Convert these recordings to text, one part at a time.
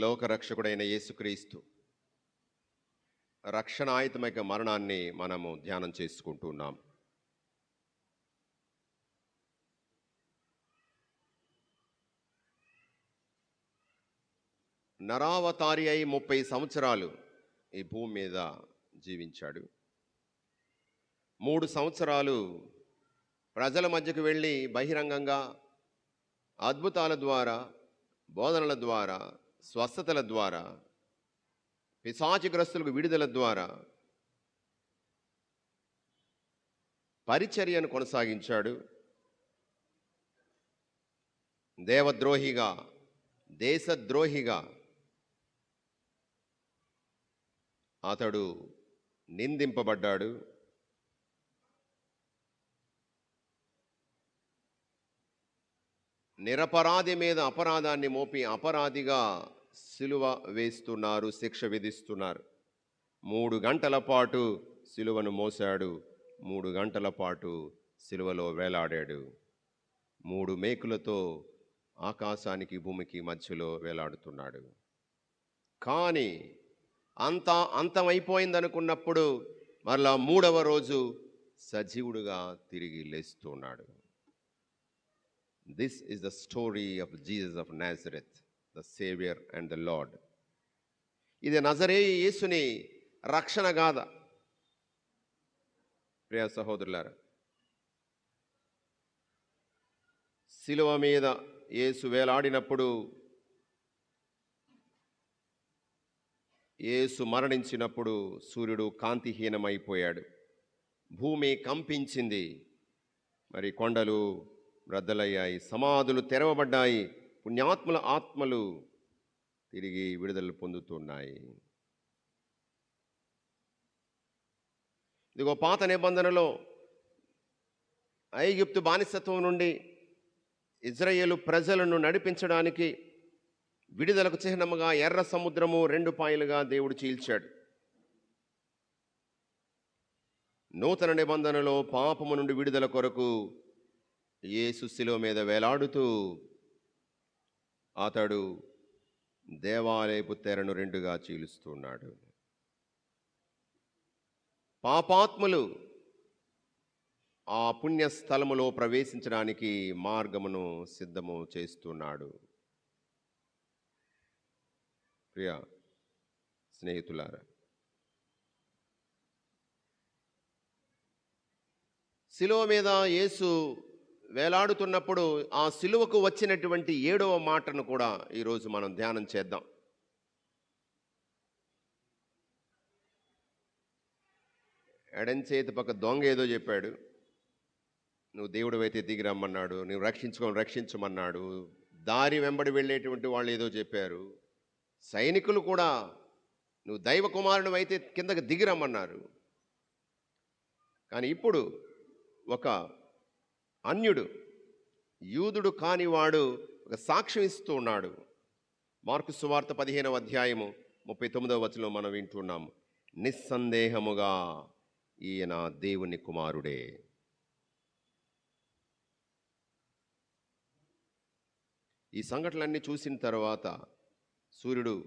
లోకరక్షకుడైన యేసుక్రీస్తు. రక్షణాయుతమైన మరణాన్ని మనము ధ్యానం చేసుకుంటున్నాం. నరావతారి అయి ముప్పై సంవత్సరాలు ఈ భూమి మీద జీవించాడు. మూడు సంవత్సరాలు ప్రజల మధ్యకు వెళ్ళి బహిరంగంగా అద్భుతాల ద్వారా బోధనల ద్వారా స్వస్థతల ద్వారా పిశాచిగ్రస్తులకు విడుదల ద్వారా పరిచర్యను కొనసాగించాడు. దేవద్రోహిగా దేశద్రోహిగా అతడు నిందింపబడ్డాడు. నిరపరాధి మీద అపరాధాన్ని మోపి అపరాధిగా సిలువ వేస్తున్నారు శిక్ష విధిస్తున్నారు. మూడు గంటల పాటు సిలువను మోశాడు. మూడు గంటల పాటు సిలువలో వేలాడాడు. మూడు మేకులతో ఆకాశానికి భూమికి మధ్యలో వేలాడుతున్నాడు. కానీ అంత అంతమైపోయిందనుకున్నప్పుడు మరలా మూడవ రోజు సజీవుడుగా తిరిగి లేస్తున్నాడు. This is the story of Jesus of Nazareth the saviour and the lord ఇది నజరే యేసుని రక్షణ గాథ. ప్రియ సహోదరులారా శిలువ మీద యేసు వేలాడినప్పుడు యేసు మరణించినప్పుడు సూర్యుడు కాంతిహీనమైపోయాడు. భూమి కంపించింది. మరి కొండలు రద్దలయ్యాయి సమాధులు తెరవబడ్డాయి. పుణ్యాత్ముల ఆత్మలు తిరిగి విడుదల పొందుతున్నాయి. ఇదిగో పాత నిబంధనలో ఐగిప్తు బానిసత్వం నుండి ఇజ్రాయేలు ప్రజలను నడిపించడానికి విడుదలకు చిహ్నముగా ఎర్ర సముద్రము రెండు పాయలుగా దేవుడు చీల్చాడు. నూతన నిబంధనలో పాపము నుండి విడుదల కొరకు ఏ సుశిలో మీద వేలాడుతూ అతడు దేవాలయపు తెరను రెండుగా చీలుస్తున్నాడు. పాపాత్ములు ఆ పుణ్యస్థలములో ప్రవేశించడానికి మార్గమును సిద్ధము చేస్తున్నాడు. ప్రియ స్నేహితులారా శిలో మీద యేసు వేలాడుతున్నప్పుడు ఆ సిలువకు వచ్చినటువంటి ఏడవ మాటను కూడా ఈరోజు మనం ధ్యానం చేద్దాం. ఎడంచేతి పక్క దొంగ ఏదో చెప్పాడు. నువ్వు దేవుడు అయితే దిగి రమ్మన్నాడు నువ్వు రక్షించుకొని రక్షించమన్నాడు దారి వెంబడి వెళ్ళేటువంటి వాళ్ళు ఏదో చెప్పారు. సైనికులు కూడా నువ్వు దైవ కుమారుడు అయితే కిందకి దిగి రమ్మన్నారు. కానీ ఇప్పుడు ఒక అన్యుడు యూదుడు కానివాడు ఒక సాక్ష్యం ఇస్తూ ఉన్నాడు. మార్కు సువార్త పదిహేనవ అధ్యాయము ముప్పై తొమ్మిదవ వచనంలో మనం వింటున్నాము. నిస్సందేహముగా ఈయన దేవుని కుమారుడే. ఈ సంఘటనలన్నీ చూసిన తర్వాత సూర్యుడు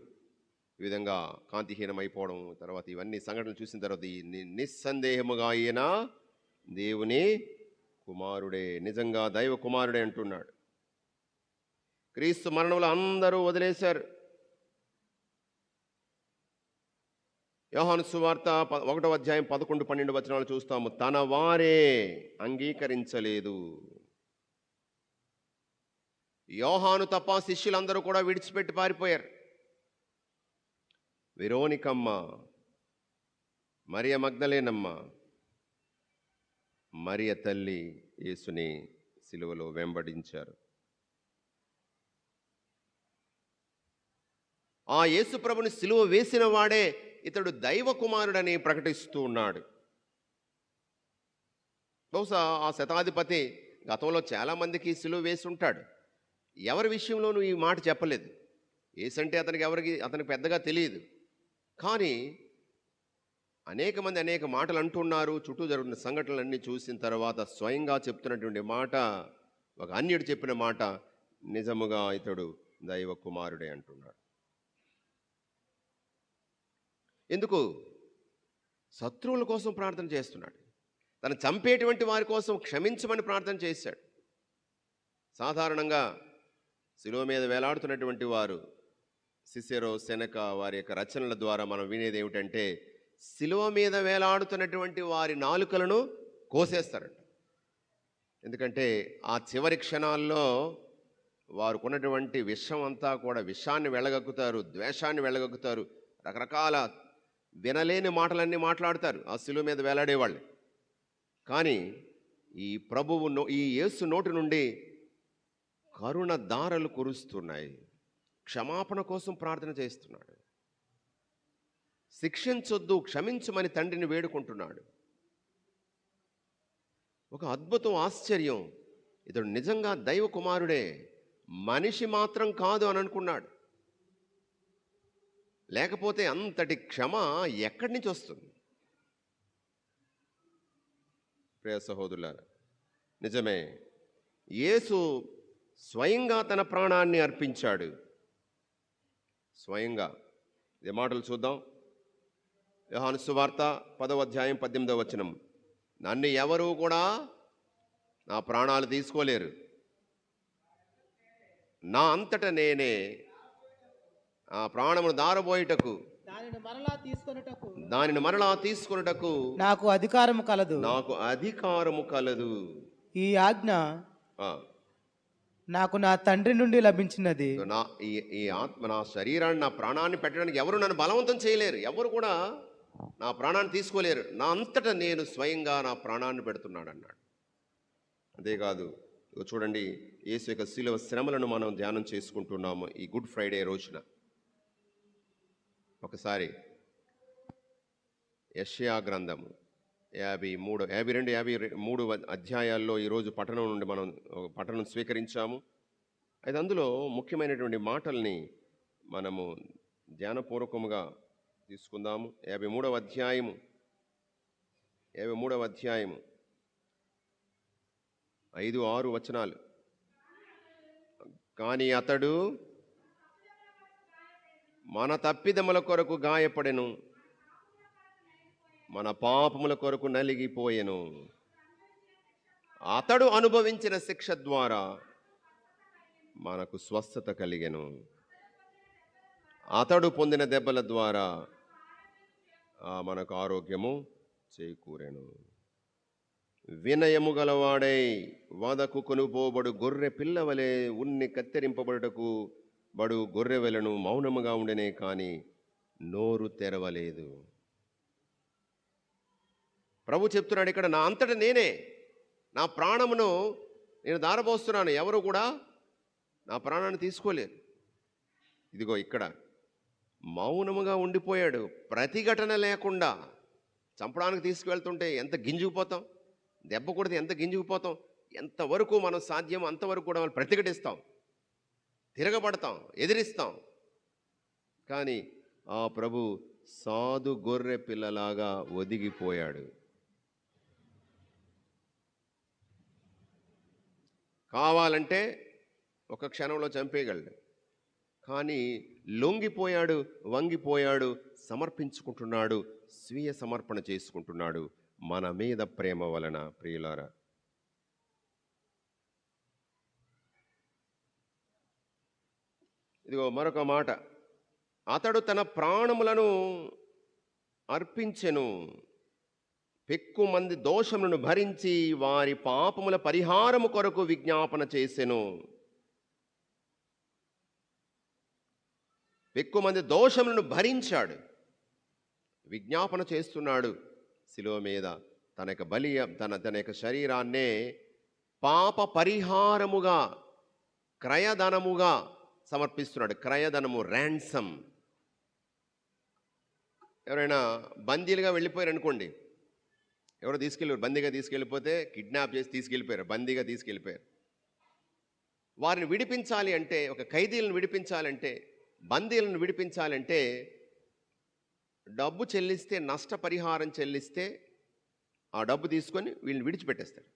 ఈ విధంగా కాంతిహీనమైపోవడం తర్వాత ఇవన్నీ సంఘటనలు చూసిన తర్వాత ఈ నిస్సందేహముగా ఈయన దేవుని కుమారుడే నిజంగా దైవ కుమారుడే అంటున్నాడు. క్రీస్తు మరణంలో అందరూ వదిలేశారు. యోహాను సువార్త ఒకటో అధ్యాయం పదకొండు పన్నెండు వచనాలు చూస్తాము. తన వారే అంగీకరించలేదు. యోహాను తప్ప శిష్యులందరూ కూడా విడిచిపెట్టి పారిపోయారు. విరోనికమ్మ మరియ మగ్ధలేనమ్మ మరియ తల్లి యేసుని సిలువలో వెంబడించారు. ఆ యేసుప్రభుని సిలువ వేసిన వాడే ఇతడు దైవ కుమారుడని ప్రకటిస్తూ ఉన్నాడు. బహుశా ఆ శతాధిపతి గతంలో చాలామందికి సిలువ వేసి ఉంటాడు. ఎవరి విషయంలోనూ ఈ మాట చెప్పలేదు. ఏసంటే అతనికి ఎవరికి అతనికి పెద్దగా తెలియదు. కానీ అనేక మంది అనేక మాటలు అంటున్నారు చుట్టూ జరుగుతున్న సంఘటనలన్నీ చూసిన తర్వాత స్వయంగా చెప్తున్నటువంటి మాట ఒక అన్యుడు చెప్పిన మాట నిజముగా ఇతడు దైవ కుమారుడే అంటున్నాడు. ఎందుకు? శత్రువుల కోసం ప్రార్థన చేస్తున్నాడు. తను చంపేటువంటి వారి కోసం క్షమించమని ప్రార్థన చేశాడు. సాధారణంగా శిలువ మీద వేలాడుతున్నటువంటి వారు సిసెరో సెనక వారి యొక్క రచనల ద్వారా మనం వినేది ఏమిటంటే శిలువ మీద వేలాడుతున్నటువంటి వారి నాలుకలను కోసేస్తారంట. ఎందుకంటే ఆ చివరి క్షణాల్లో వారుకున్నటువంటి విషం అంతా కూడా విషాన్ని వెళ్ళగక్కుతారు ద్వేషాన్ని వెళ్ళగక్కుతారు రకరకాల వినలేని మాటలన్నీ మాట్లాడతారు ఆ శిలువ మీద వేలాడేవాళ్ళు కానీ ఈ ప్రభువు నో ఈ యేసు నోటి నుండి కరుణ దారలు కురుస్తున్నాయి క్షమాపణ కోసం ప్రార్థన చేస్తున్నాడు. శిక్షించొద్దు క్షమించమని తండ్రిని వేడుకుంటున్నాడు. ఒక అద్భుతం ఆశ్చర్యం. ఇతడు నిజంగా దైవ కుమారుడే. మనిషి మాత్రం కాదు అని అనుకున్నాడు. లేకపోతే అంతటి క్షమ ఎక్కడి నుంచి వస్తుంది? ప్రియ సహోదరులారా నిజమే. యేసు స్వయంగా తన ప్రాణాన్ని అర్పించాడు. స్వయంగా. ఇదే మాటలు చూద్దాం. యోహాను సువార్త పదవ అధ్యాయం పద్దెనిమిదవ వచనం నన్ను ఎవరు కూడా నా ప్రాణాలు తీసుకోలేరు. నా అంతట నేనే ఆ ప్రాణమును దారబోయుటకు దానిని మరలా తీసుకొనుటకు దానిని మరలా తీసుకొనుటకు నాకు అధికారం కలదు. నాకు అధికారము కలదు. ఈ ఆజ్ఞ నాకు నా తండ్రి నుండి లభించినది. నా ఈ ఈ ఆత్మ నా శరీరాన్ని నా ప్రాణాన్ని పెట్టడానికి ఎవరు నన్ను బలవంతం చేయలేరు. ఎవరు కూడా నా ప్రాణాన్ని తీసుకోలేరు. నా అంతటా నేను స్వయంగా నా ప్రాణాన్ని పెడుతున్నాడు అన్నాడు అంతేకాదు చూడండి యేసు యొక్క శిలువ శ్రమలను మనం ధ్యానం చేసుకుంటున్నాము ఈ గుడ్ ఫ్రైడే రోజున. ఒకసారి యష్యా గ్రంథము యాభై మూడు యాభై రెండు యాభై మూడు అధ్యాయాల్లో ఈరోజు పట్టణం నుండి మనం పట్టణం స్వీకరించాము. అయితే అందులో ముఖ్యమైనటువంటి మాటల్ని మనము ధ్యానపూర్వకముగా తీసుకుందాము. యాభై మూడవ అధ్యాయము. యాభై మూడవ అధ్యాయము. ఐదు ఆరు వచనాలు. కానీ అతడు మన తప్పిదముల కొరకు గాయపడెను. మన పాపముల కొరకు నలిగిపోయెను. అతడు అనుభవించిన శిక్ష ద్వారా మనకు స్వస్థత కలిగెను. అతడు పొందిన దెబ్బల ద్వారా మనకు ఆరోగ్యము చేకూరెను. వినయము గలవాడై వదకు కొనుపోబడు గొర్రె పిల్లవలే ఉన్ని కత్తిరింపబడుటకు బడు గొర్రెవెలను మౌనముగా ఉండనే కానీ నోరు తెరవలేదు. ప్రభు చెప్తున్నాడు ఇక్కడ నా అంతట నేనే. నా ప్రాణమును నేను దారబోస్తున్నాను. ఎవరు కూడా నా ప్రాణాన్ని తీసుకోలేరు. ఇదిగో ఇక్కడ మౌనముగా ఉండిపోయాడు. ప్రతిఘటన లేకుండా చంపడానికి తీసుకువెళ్తుంటే ఎంత గింజుకుపోతాం? దెబ్బ కొడితే ఎంత గింజుకుపోతాం? ఎంతవరకు మనం సాధ్యం అంతవరకు కూడా మనం ప్రతిఘటిస్తాం. తిరగబడతాం ఎదిరిస్తాం. కానీ ఆ ప్రభు సాధు గొర్రె పిల్లలాగా ఒదిగిపోయాడు. కావాలంటే ఒక క్షణంలో చంపేయగలడు. కానీ లొంగిపోయాడు వంగిపోయాడు సమర్పించుకుంటున్నాడు స్వీయ సమర్పణ చేసుకుంటున్నాడు మన మీద ప్రేమ వలన ప్రియులారా. ఇదిగో మరొక మాట. అతడు తన ప్రాణములను అర్పించెను. పెక్కు మంది దోషములను భరించి వారి పాపముల పరిహారము కొరకు విజ్ఞాపన చేసెను. ఎక్కువ మంది దోషములను భరించాడు. విజ్ఞాపన చేస్తున్నాడు శిలువ మీద. తన యొక్క బలి తన తన యొక్క శరీరాన్నే పాప పరిహారముగా క్రయధనముగా సమర్పిస్తున్నాడు. క్రయధనము ర్యాన్సమ్ ఎవరైనా బందీలుగా వెళ్ళిపోయారు అనుకోండి ఎవరో తీసుకెళ్ళారు బందీగా తీసుకెళ్ళిపోతే కిడ్నాప్ చేసి తీసుకెళ్ళిపోయారు బందీగా తీసుకెళ్ళిపోయారు. వారిని విడిపించాలి అంటే ఒక ఖైదీలను విడిపించాలంటే బందీలను విడిపించాలంటే డబ్బు చెల్లిస్తే నష్టపరిహారం చెల్లిస్తే ఆ డబ్బు తీసుకొని వీళ్ళని విడిచిపెట్టేస్తాడు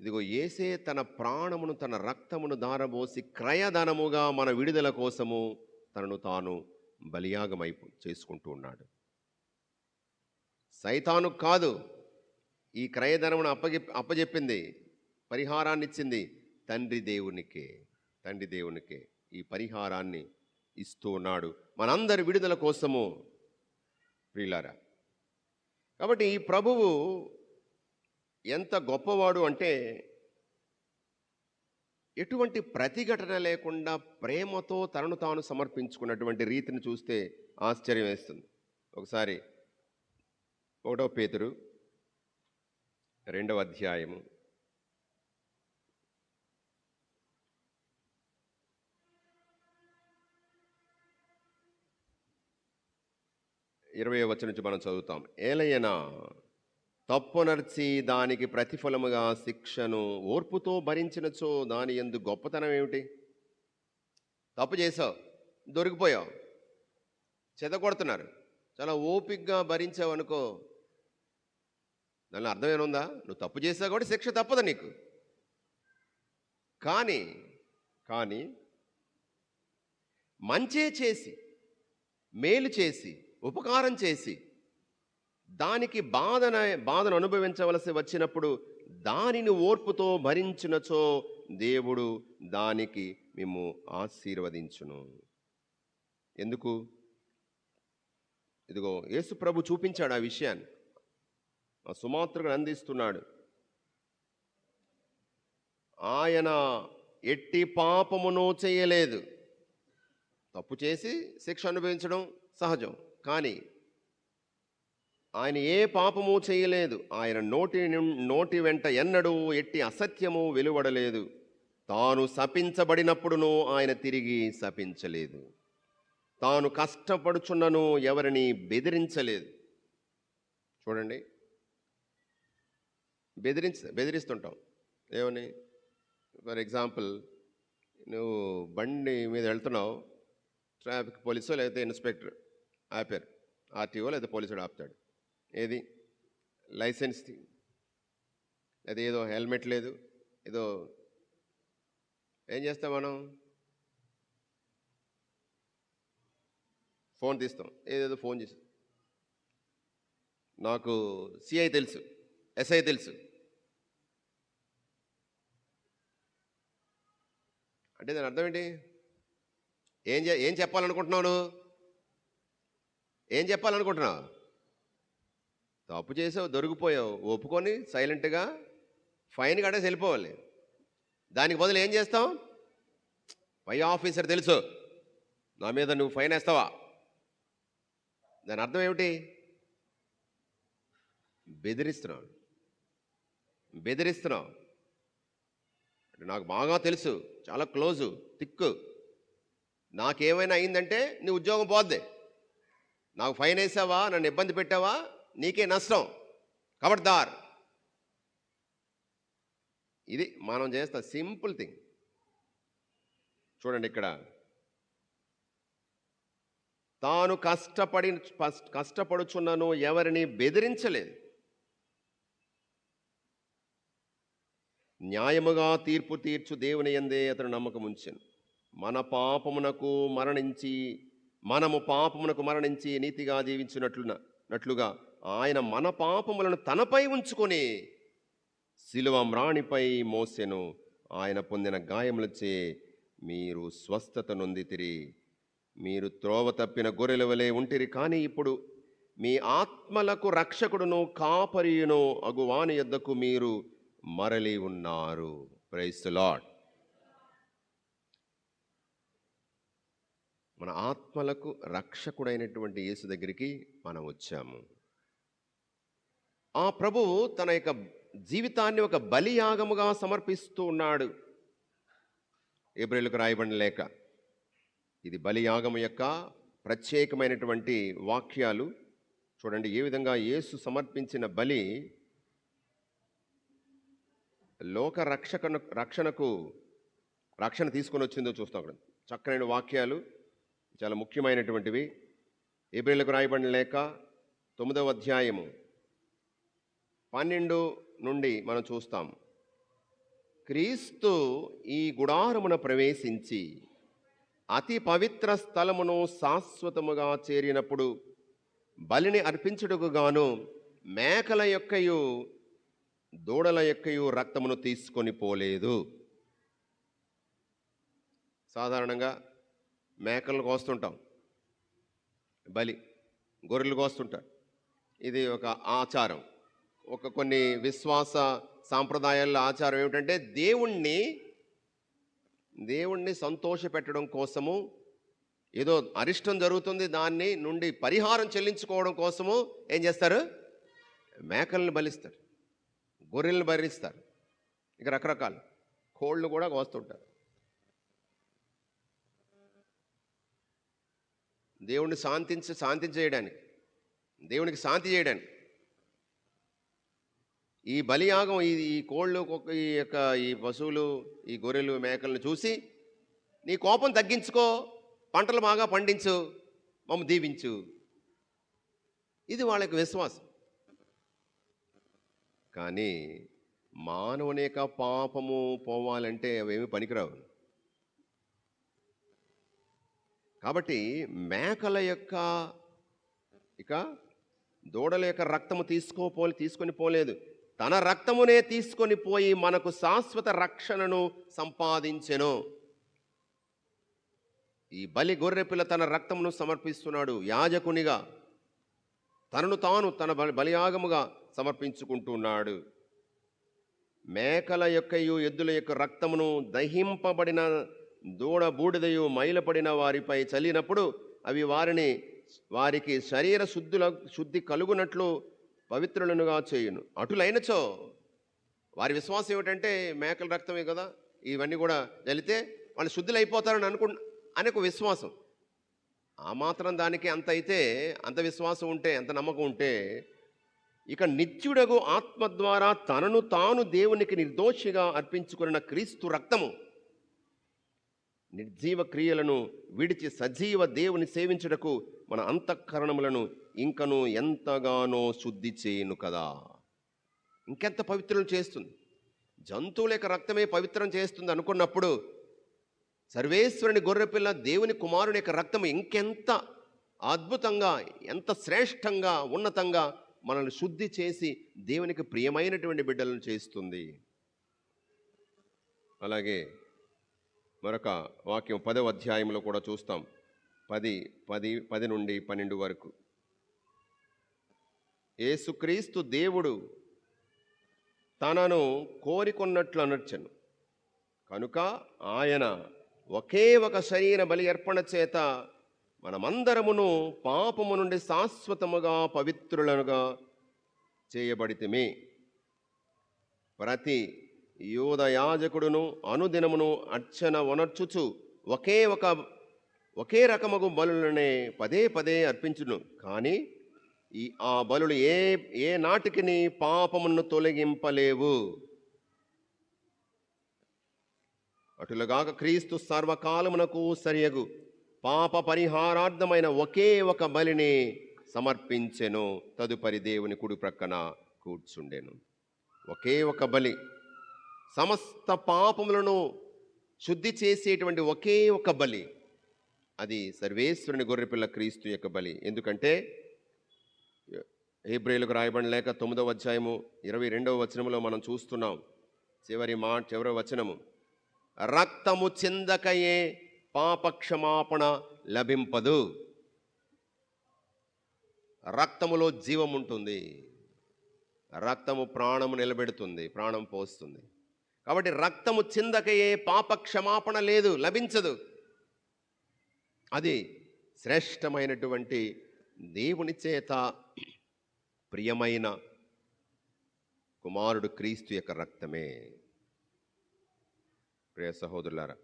ఇదిగో ఏసే తన ప్రాణమును తన రక్తమును దారబోసి క్రయధనముగా మన విడుదల కోసము తనను తాను బలియాగమై చేసుకుంటూ ఉన్నాడు. సైతాను కాదు ఈ క్రయధనమును అప్పగి అప్పజెప్పింది పరిహారాన్ని ఇచ్చింది తండ్రి దేవునికే. తండ్రి దేవునికే ఈ పరిహారాన్ని ఇస్తూ ఉన్నాడు. మనందరి విడుదల కోసము ప్రియులారా కాబట్టి ఈ ప్రభువు ఎంత గొప్పవాడు అంటే ఎటువంటి ప్రతిఘటన లేకుండా ప్రేమతో తనను తాను సమర్పించుకున్నటువంటి రీతిని చూస్తే ఆశ్చర్యం వేస్తుంది. ఒకసారి ఒకటో పేతురు రెండవ అధ్యాయము ఇరవై వచ్చిన నుంచి మనం చదువుతాం. ఏలయనా తప్పు నర్చి దానికి ప్రతిఫలముగా శిక్షను ఓర్పుతో భరించినచో దాని ఎందు గొప్పతనం ఏమిటి? తప్పు చేసావు దొరికిపోయావు చెదగొడుతున్నారు చాలా ఓపిగ్గా భరించావు అనుకో దాని అర్థమేనుందా నువ్వు తప్పు చేసావు కూడా శిక్ష తప్పదు నీకు. కానీ కానీ మంచే చేసి మేలు చేసి ఉపకారం చేసి దానికి బాధన బాధను అనుభవించవలసి వచ్చినప్పుడు దానిని ఓర్పుతో భరించినచో దేవుడు దానికి మేము ఆశీర్వదించును. ఎందుకు? ఇదిగో యేసు ప్రభు చూపించాడు ఆ విషయాన్ని. ఆ సుమాత్రుడు అందిస్తున్నాడు ఆయన ఎట్టి పాపమును చేయలేదు. తప్పు చేసి శిక్ష అనుభవించడం సహజం. కానీ ఆయన ఏ పాపము చేయలేదు. ఆయన నోటి నోటి వెంట ఎన్నడూ ఎట్టి అసత్యము వెలువడలేదు. తాను శపించబడినప్పుడును ఆయన తిరిగి శపించలేదు. తాను కష్టపడుచున్నను ఎవరిని బెదిరించలేదు. చూడండి. బెదిరించ బెదిరిస్తుంటాం. ఏమని? ఫర్ ఎగ్జాంపుల్ నువ్వు బండి మీద వెళ్తున్నావు ట్రాఫిక్ పోలీసో లేకపోతే ఇన్స్పెక్టర్? ఆపారు. ఆర్టీఓ లేదా పోలీసుడు ఆపుతాడు. ఏది? లైసెన్స్ లేదా ఏదో హెల్మెట్ లేదు ఏదో ఏం చేస్తాం మనం? ఫోన్ తీస్తాం. ఏదేదో ఫోన్ చేసి నాకు సిఐ తెలుసు ఎస్ఐ తెలుసు. అంటే దాని అర్థం ఏంటి? ఏం చే ఏం చెప్పాలనుకుంటున్నావు నువ్వు? ఏం చెప్పాలనుకుంటున్నావు? తప్పు చేసావు దొరికిపోయావు. ఒప్పుకొని సైలెంట్గా ఫైన్ కట్టేసి వెళ్ళిపోవాలి. దానికి బదులు ఏం చేస్తాం పై ఆఫీసర్ తెలుసు. నా మీద నువ్వు ఫైన్ వేస్తావా? దాని అర్థం ఏమిటి? బెదిరిస్తున్నావు. బెదిరిస్తున్నావు. నాకు బాగా తెలుసు. చాలా క్లోజు తిక్కు. నాకేమైనా అయిందంటే నీ ఉద్యోగం పోద్ది. నాకు ఫైన్ వేసావా? నన్ను ఇబ్బంది పెట్టావా? నీకే నష్టం. కబడ్దార్. ఇది మనం చేస్తాం సింపుల్ థింగ్. చూడండి ఇక్కడ. తాను కష్టపడి కష్టపడుచున్నను ఎవరిని బెదిరించలేదు. న్యాయముగా తీర్పు తీర్చు దేవుని ఎందే అతను నమ్మకం ఉంచాను మన పాపమునకు మరణించి మనము పాపమునకు మరణించి నీతిగా జీవించినట్లున నట్లుగా ఆయన మన పాపములను తనపై ఉంచుకొని శిలువ మ్రాణిపై మోసెను. ఆయన పొందిన గాయములచే మీరు స్వస్థత నొందితిరి. మీరు త్రోవ తప్పిన గొర్రెల వలె ఉంటిరి. కానీ ఇప్పుడు మీ ఆత్మలకు రక్షకుడును కాపరియును అగువాని యొద్దకు మీరు మరలి ఉన్నారు. ప్రైస్ లాడ్ మన ఆత్మలకు రక్షకుడైనటువంటి యేసు దగ్గరికి మనం వచ్చాము. ఆ ప్రభువు తన యొక్క జీవితాన్ని ఒక బలియాగముగా సమర్పిస్తూ ఉన్నాడు. ఏప్రిల్కు రాయబడిన లేక ఇది బలియాగము యొక్క ప్రత్యేకమైనటువంటి వాక్యాలు. చూడండి ఏ విధంగా యేసు సమర్పించిన బలి లోక రక్షకను రక్షణకు రక్షణ తీసుకొని వచ్చిందో చూస్తాం అక్కడ. చక్కనైన వాక్యాలు. చాలా ముఖ్యమైనటువంటివి. ఏప్రిల్కు రాయబడిన లేక తొమ్మిదవ అధ్యాయము పన్నెండు నుండి మనం చూస్తాం. క్రీస్తు ఈ గుడారమున ప్రవేశించి అతి పవిత్ర స్థలమును శాశ్వతముగా చేరినప్పుడు బలిని అర్పించుటకు గాను మేకల యొక్కయు దూడల యొక్కయు రక్తమును తీసుకొని పోలేదు. సాధారణంగా మేకలు కోస్తుంటాం. బలి గొర్రెలు కోస్తుంటారు. ఇది ఒక ఆచారం. ఒక కొన్ని విశ్వాస సాంప్రదాయాల్లో ఆచారం ఏమిటంటే దేవుణ్ణి దేవుణ్ణి సంతోష పెట్టడం కోసము ఏదో అరిష్టం జరుగుతుంది దాన్ని నుండి పరిహారం చెల్లించుకోవడం కోసము ఏం చేస్తారు? మేకలను బలిస్తారు. గొర్రెలను బలిస్తారు. ఇక రకరకాలు. కోళ్ళు కూడా కోస్తుంటారు. దేవుణ్ణి శాంతించి శాంతి చేయడానికి దేవునికి శాంతి చేయడానికి. ఈ బలియాగం ఈ ఈ కోళ్ళు ఈ యొక్క ఈ పశువులు ఈ గొర్రెలు మేకలను చూసి నీ కోపం తగ్గించుకో పంటలు బాగా పండించు మమ్మ దీవించు. ఇది వాళ్ళకి విశ్వాసం. కానీ మానవుని యొక్క పాపము పోవాలంటే అవేమి పనికిరావు. కాబట్టి మేకల యొక్క ఇక దూడల యొక్క రక్తము తీసుకోపోలే తీసుకొని పోలేదు. తన రక్తమునే తీసుకొని పోయి మనకు శాశ్వత రక్షణను సంపాదించెను. ఈ బలి గొర్రెపిల్ల తన రక్తమును సమర్పిస్తున్నాడు యాజకునిగా. తనను తాను తన బలియాగముగా సమర్పించుకుంటున్నాడు. మేకల యొక్కయు ఎద్దుల యొక్క రక్తమును దహింపబడిన దూడ బూడిదయు మైలపడిన వారిపై చల్లినప్పుడు అవి వారిని వారికి శరీర శుద్ధుల శుద్ధి కలుగునట్లు పవిత్రులనుగా చేయును. అటులైనచో వారి విశ్వాసం ఏమిటంటే మేకల రక్తమే కదా ఇవన్నీ కూడా చల్లితే వాళ్ళు శుద్ధులైపోతారని అనుకు అనే ఒక విశ్వాసం. ఆ మాత్రం దానికి అంత అయితే అంత విశ్వాసం ఉంటే అంత నమ్మకం ఉంటే ఇక నిత్యుడగు ఆత్మ ద్వారా తనను తాను దేవునికి నిర్దోషిగా అర్పించుకున్న క్రీస్తు రక్తము నిర్జీవ క్రియలను విడిచి సజీవ దేవుని సేవించుటకు మన అంతఃకరణములను ఇంకను ఎంతగానో శుద్ధి చేయను కదా. ఇంకెంత పవిత్రం చేస్తుంది. జంతువుల యొక్క రక్తమే పవిత్రం చేస్తుంది అనుకున్నప్పుడు సర్వేశ్వరుని గొర్రెపిల్ల దేవుని కుమారుని యొక్క రక్తం ఇంకెంత అద్భుతంగా ఎంత శ్రేష్టంగా ఉన్నతంగా మనల్ని శుద్ధి చేసి దేవునికి ప్రియమైనటువంటి బిడ్డలను చేస్తుంది. అలాగే మరొక వాక్యం పదవ అధ్యాయంలో కూడా చూస్తాం. పది పది పది నుండి పన్నెండు వరకు. ఏసుక్రీస్తు దేవుడు తనను కోరికొన్నట్లు అనర్చను కనుక ఆయన ఒకే ఒక శరీర బలి అర్పణ చేత మనమందరమును పాపము నుండి శాశ్వతముగా పవిత్రులనుగా చేయబడితమే. ప్రతి యూద యాజకుడును అనుదినమును అర్చన వనర్చుచు ఒకే ఒక ఒకే రకమగు బలులనే పదే పదే అర్పించును. కానీ ఈ ఆ బలులు ఏ ఏ నాటికిని పాపమును తొలగింపలేవు. అటులుగాక క్రీస్తు సర్వకాలమునకు సరియగు. పాప పరిహారార్థమైన ఒకే ఒక బలిని సమర్పించెను. తదుపరి దేవుని కుడి ప్రక్కన కూర్చుండెను. ఒకే ఒక బలి. సమస్త పాపములను శుద్ధి చేసేటువంటి ఒకే ఒక బలి. అది సర్వేశ్వరుని గొర్రెపిల్ల క్రీస్తు యొక్క బలి. ఎందుకంటే హేబ్రేలకు రాయబడిన లేక తొమ్మిదవ అధ్యాయము ఇరవై రెండవ వచనములో మనం చూస్తున్నాం. చివరి మా చివరి వచనము. రక్తము చిందకయే పాపక్షమాపణ లభింపదు. రక్తములో జీవం ఉంటుంది. రక్తము ప్రాణము నిలబెడుతుంది ప్రాణం పోస్తుంది. కాబట్టి రక్తము చిందకయే పాప క్షమాపణ లేదు లభించదు. అది శ్రేష్టమైనటువంటి దేవుని చేత ప్రియమైన కుమారుడు క్రీస్తు యొక్క రక్తమే. ప్రియ సహోదరులారా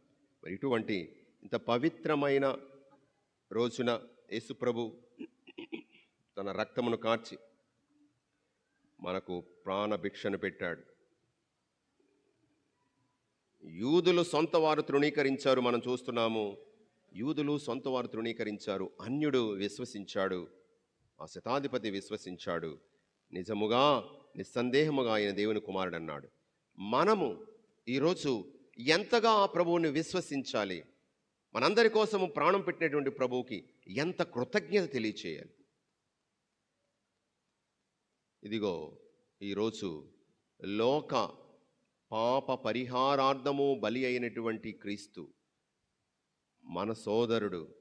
మరి ఇటువంటి ఇంత పవిత్రమైన రోజున యేసుప్రభు తన రక్తమును కార్చి మనకు ప్రాణభిక్షను పెట్టాడు. యూదులు సొంత వారు తృణీకరించారు మనం చూస్తున్నాము. యూదులు సొంత వారు తృణీకరించారు. అన్యుడు విశ్వసించాడు. ఆ శతాధిపతి విశ్వసించాడు. నిజముగా నిస్సందేహముగా ఆయన దేవుని కుమారుడు అన్నాడు మనము ఈరోజు ఎంతగా ఆ ప్రభువుని విశ్వసించాలి? మనందరి కోసము ప్రాణం పెట్టినటువంటి ప్రభువుకి ఎంత కృతజ్ఞత తెలియచేయాలి? ఇదిగో ఈరోజు లోక పాప పరిహారార్థము బలి అయినటువంటి క్రీస్తు మన సోదరుడు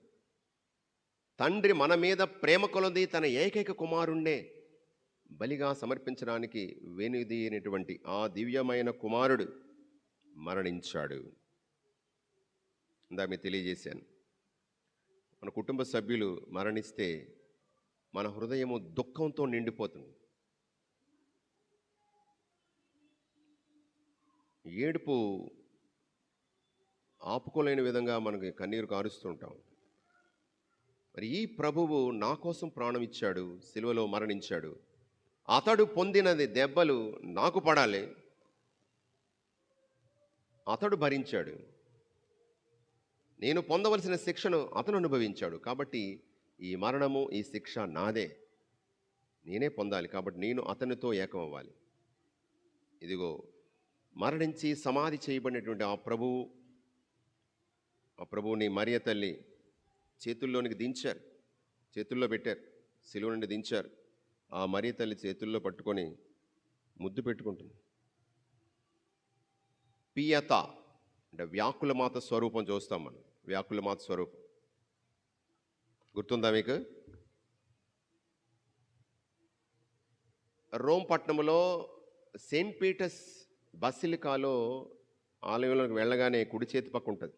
తండ్రి మన మీద ప్రేమ కొలది తన ఏకైక కుమారుణ్ణే బలిగా సమర్పించడానికి వెనుదీయనటువంటి ఆ దివ్యమైన కుమారుడు మరణించాడు. ఇందాక మీకు తెలియజేశాను. మన కుటుంబ సభ్యులు మరణిస్తే మన హృదయము దుఃఖంతో నిండిపోతుంది. ఏడుపు ఆపుకోలేని విధంగా మనకి కన్నీరు కారుస్తుంటాం మరి ఈ ప్రభువు నా కోసం ప్రాణం ఇచ్చాడు సిలువలో మరణించాడు. అతడు పొందినది దెబ్బలు నాకు పడాలి. అతడు భరించాడు. నేను పొందవలసిన శిక్షను అతను అనుభవించాడు. కాబట్టి ఈ మరణము ఈ శిక్ష నాదే. నేనే పొందాలి. కాబట్టి నేను అతనితో ఏకమవ్వాలి. ఇదిగో మరణించి సమాధి చేయబడినటువంటి ఆ ప్రభువు ఆ ప్రభువుని మరియ తల్లి చేతుల్లోనికి దించారు. చేతుల్లో పెట్టారు. సిలువ నుండి దించారు. ఆ మరియ తల్లి చేతుల్లో పట్టుకొని ముద్దు పెట్టుకుంటుంది. పియత అంటే వ్యాకుల మాత స్వరూపం చూస్తాం మనం. వ్యాకుల మాత స్వరూపం. గుర్తుందా మీకు? రోమ్ పట్టణంలో సెయింట్ పీటర్స్ బసిలికాలో ఆలయంలోకి వెళ్ళగానే కుడి చేతి పక్క ఉంటుంది.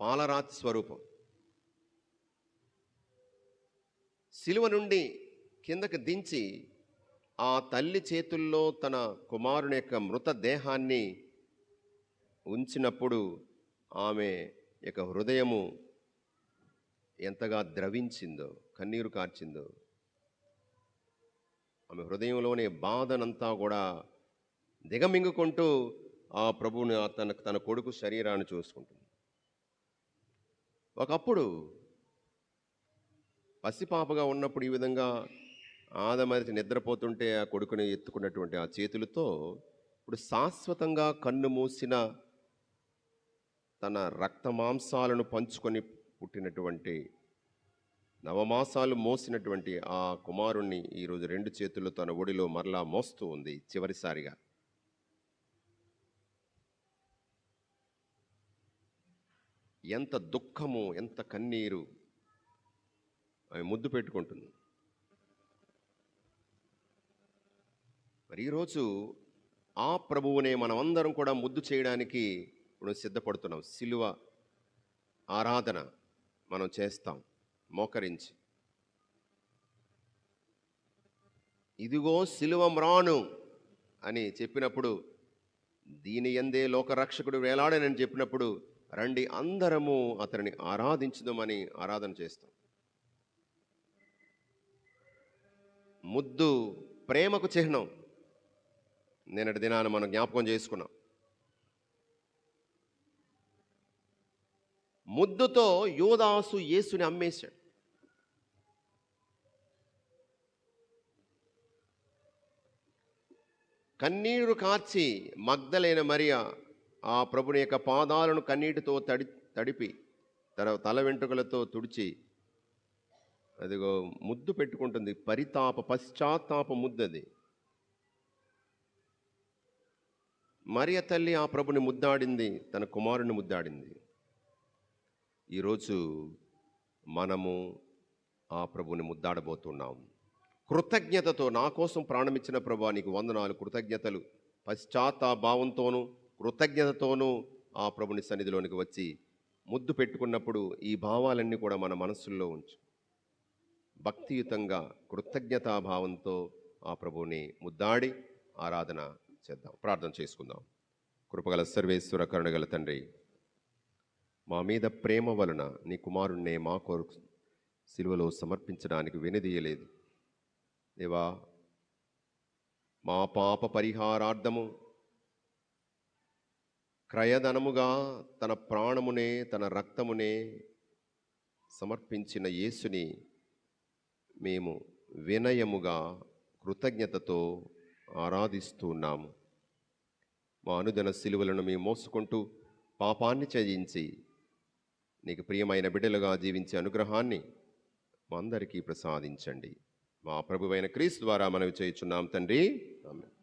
పాలరాతి స్వరూపం. శిలువ నుండి కిందకి దించి ఆ తల్లి చేతుల్లో తన కుమారుని యొక్క మృతదేహాన్ని ఉంచినప్పుడు ఆమె యొక్క హృదయము ఎంతగా ద్రవించిందో కన్నీరు కార్చిందో ఆమె హృదయంలోని బాధనంతా కూడా దిగమింగుకుంటూ ఆ ప్రభువుని తన తన కొడుకు శరీరాన్ని చూసుకుంటుంది. ఒకప్పుడు పసిపాపగా ఉన్నప్పుడు ఈ విధంగా ఆదమరిచి నిద్రపోతుంటే ఆ కొడుకుని ఎత్తుకున్నటువంటి ఆ చేతులతో ఇప్పుడు శాశ్వతంగా కన్ను మూసిన తన రక్త మాంసాలను పంచుకొని పుట్టినటువంటి నవమాసాలు మోసినటువంటి ఆ కుమారుణ్ణి ఈరోజు రెండు చేతులు తన ఒడిలో మరలా మోస్తూ ఉంది చివరిసారిగా. ఎంత దుఃఖము ఎంత కన్నీరు ఆమె ముద్దు పెట్టుకుంటుంది. మరి ఈరోజు ఆ ప్రభువునే మనమందరం కూడా ముద్దు చేయడానికి ఇప్పుడు సిద్ధపడుతున్నాం. సిలువ ఆరాధన మనం చేస్తాం మోకరించి. ఇదిగో సిలువ మ్రాను అని చెప్పినప్పుడు దీని ఎందే లోకరక్షకుడు వేలాడనని చెప్పినప్పుడు రండి అందరము అతనిని ఆరాధించుదామని ఆరాధన చేస్తాం. ముద్దు ప్రేమకు చిహ్నం. నిన్నటి దినాన మనం జ్ఞాపకం చేసుకున్నాం. ముద్దుతో యోదాసు యేసుని అమ్మేశాడు. కన్నీరు కార్చి మగ్ధలైన మరియా ఆ ప్రభుని యొక్క పాదాలను కన్నీటితో తడి తడిపి తన తల వెంట్రుకలతో తుడిచి అదిగో ముద్దు పెట్టుకుంటుంది. పరితాప పశ్చాత్తాప ముద్దది మరియ తల్లి ఆ ప్రభుని ముద్దాడింది తన కుమారుని ముద్దాడింది. ఈరోజు మనము ఆ ప్రభుని ముద్దాడబోతున్నాం. కృతజ్ఞతతో నా కోసం ప్రాణమిచ్చిన ప్రభు నీకు వందనాలు. కృతజ్ఞతలు. పశ్చాత్తాభావంతోనూ కృతజ్ఞతతోనూ ఆ ప్రభుని సన్నిధిలోనికి వచ్చి ముద్దు పెట్టుకున్నప్పుడు ఈ భావాలన్నీ కూడా మన మనస్సుల్లో ఉంచు. భక్తియుతంగా కృతజ్ఞతాభావంతో ఆ ప్రభువుని ముద్దాడి ఆరాధన చేద్దాం. ప్రార్థన చేసుకుందాం. కృపగల సర్వేశ్వర కరుణగల తండ్రి మా మీద ప్రేమ వలన నీ కుమారుణ్ణే మా కొరకు సిలువలో సమర్పించడానికి వెనుదీయలేదు. దేవా మా పాప పరిహారార్థము క్రయధనముగా తన ప్రాణమునే తన రక్తమునే సమర్పించిన యేసుని మేము వినయముగా కృతజ్ఞతతో ఆరాధిస్తున్నాము మా అనుదిన సిలువలను మేము మోసుకుంటూ పాపాన్ని చేయించి నీకు ప్రియమైన బిడ్డలుగా జీవించే అనుగ్రహాన్ని మా అందరికీ ప్రసాదించండి. మా ప్రభువైన క్రీస్తు ద్వారా మనవి చేయుచున్నాం తండ్రి. ఆమె